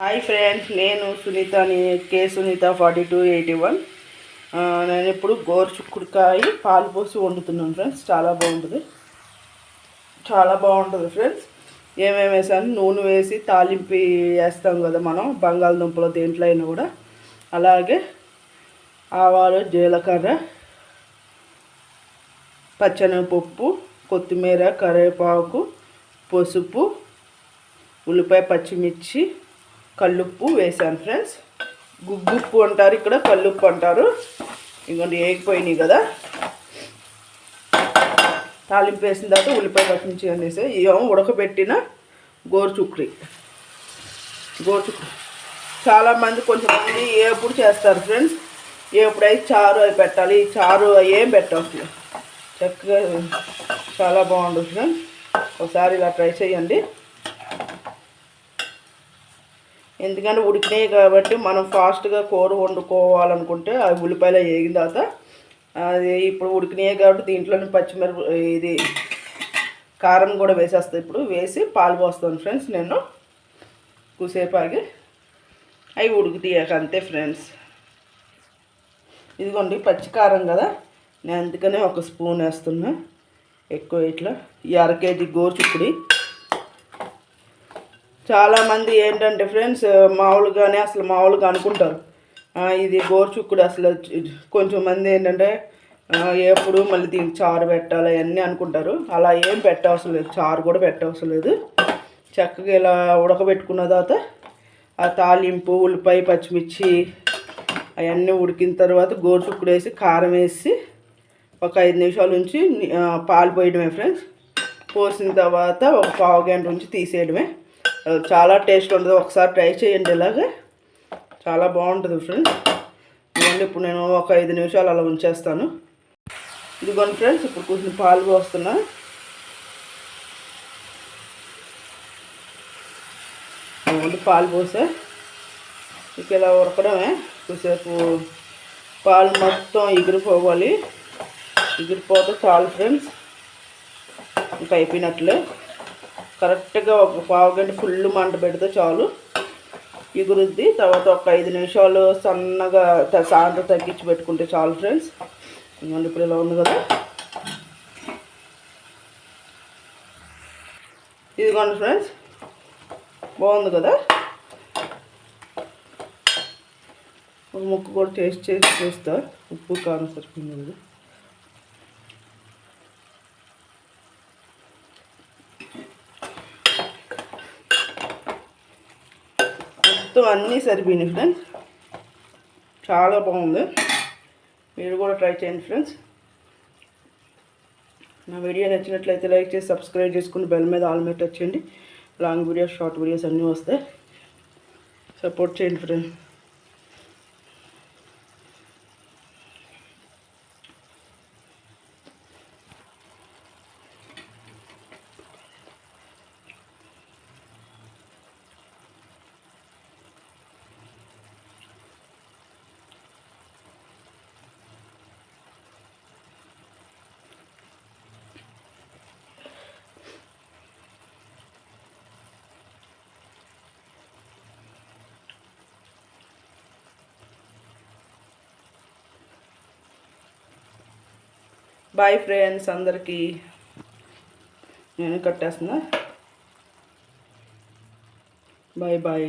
Hi friends నేను సునీతని K Sunita forty two eighty one నేను ఇప్పుడు గోరుచుక్కుడుకాయ పాలు పోసి వండుతున్నాను ఫ్రెండ్స్ చాలా బాగుంటుంది. చాలా బాగుంటుంది ఫ్రెండ్స్ ఏమేమి వేసాను? నూనె వేసి తాలింపు వేస్తాం కదా మనం బంగాళదుంపలో దేంట్లో అయినా కూడా. అలాగే ఆవాలు జీలకర్ర పచ్చనపప్పు కొత్తిమీర కరివేపాకు పసుపు ఉల్లిపాయ పచ్చిమిర్చి కల్లుప్పు వేసాను ఫ్రెండ్స్ గుగ్గుప్పు అంటారు ఇక్కడ కల్లుప్పు అంటారు. ఇంకొండి వేగిపోయినాయి కదా. తాలింపు వేసిన తర్వాత ఉల్లిపాయ పచ్చిమిర్చి అనేసి ఇవేమో ఉడకబెట్టిన గోరుచుక్రి గోరుచుక్రి చాలామంది కొంచెంమంది ఏపుడు చేస్తారు ఫ్రెండ్స్ ఎప్పుడైతే చారు అవి పెట్టాలి. చారు అవి ఏం పెట్టవచ్చు చక్కగా చాలా బాగుంటుంది ఫ్రెండ్స్ ఒకసారి ఇలా ట్రై చేయండి. ఎందుకంటే ఉడికినాయి కాబట్టి మనం ఫాస్ట్గా కూర వండుకోవాలనుకుంటే అవి ఉల్లిపాయలు వేగిన తర్వాత అది ఇప్పుడు ఉడికినాయి కాబట్టి దీంట్లోనే పచ్చిమిరప ఇది కారం కూడా వేసేస్తాను ఇప్పుడు వేసి పాలు పోస్తాను ఫ్రెండ్స్ నేను. కూసేపు ఆగి అవి ఉడికితీయాక అంతే ఫ్రెండ్స్. ఇదిగోండి పచ్చి కారం కదా. నేను అందుకనే ఒక స్పూన్ వేస్తున్నా. ఎక్కువ ఇట్లా ఈ అర కేజీ గోరుచుక్కుడి. చాలామంది ఏంటంటే ఫ్రెండ్స్ మామూలుగానే అసలు మామూలుగా అనుకుంటారు. ఇది గోరుచుక్కుడు అసలు కొంచెం మంది ఏంటంటే ఎప్పుడు మళ్ళీ దీనికి చారు పెట్టాలి అవన్నీ అనుకుంటారు. అలా ఏం పెట్టవసరం లేదు చారు కూడా పెట్టవసరం లేదు చక్కగా ఇలా ఉడకబెట్టుకున్న తర్వాత ఆ తాలింపు ఉల్లిపాయ పచ్చిమిర్చి అవన్నీ ఉడికిన తర్వాత గోరుచుక్కుడు వేసి కారం వేసి ఒక ఐదు నిమిషాల నుంచి పాలు పోయడమే ఫ్రెండ్స్ పోసిన తర్వాత ఒక పావు గంట నుంచి తీసేయడమే. చాలా టేస్ట్ ఉంటుంది. ఒకసారి ట్రై చేయండి ఇలాగే. చాలా బాగుంటుంది ఫ్రెండ్స్ ఇదిగోండి ఇప్పుడు నేను ఒక ఐదు నిమిషాలు అలా ఉంచేస్తాను. ఇదిగోండి ఫ్రెండ్స్ ఇప్పుడు కొంచెం పాలు పోస్తున్నా. ఇదిగోండి పాలు పోసే. ఇక ఇలా ఉరకడమే. కొద్దిసేపు పాలు మొత్తం ఎగిరిపోవాలి. ఎగిరిపోతే చాలు ఫ్రెండ్స్ ఇంకా అయిపోయినట్లే. కరెక్ట్గా ఒక పావు గంట ఫుల్ మంట పెడితే చాలు. ఎగురుద్ది తర్వాత ఒక ఐదు నిమిషాలు సన్నగా సాయంత్రం తగ్గించి పెట్టుకుంటే చాలు ఫ్రెండ్స్. ఇదిగోండి ఇప్పుడు ఇలా ఉంది కదా. ఇదిగోండి ఫ్రెండ్స్. బాగుంది కదా? ఒక ముక్క కూడా టేస్ట్ చేసి చూస్తా. ఉప్పు కారం సరిపోయింది? మొత్తం అన్నీ సరిపోయినాయి ఫ్రెండ్స్. చాలా బాగుంది. మీరు కూడా ట్రై చేయండి ఫ్రెండ్స్. నా వీడియో నచ్చినట్లయితే లైక్ చేసి సబ్స్క్రైబ్ చేసుకుని బెల్ మీద ఆల్ మీద టచ్ చేయండి. లాంగ్ వీడియోస్ షార్ట్ వీడియోస్ అన్నీ వస్తాయి. సపోర్ట్ చేయండి ఫ్రెండ్స్. బాయ్ ఫ్రెండ్స్ అందరికీ నేను కట్టేస్తున్నా. Bye bye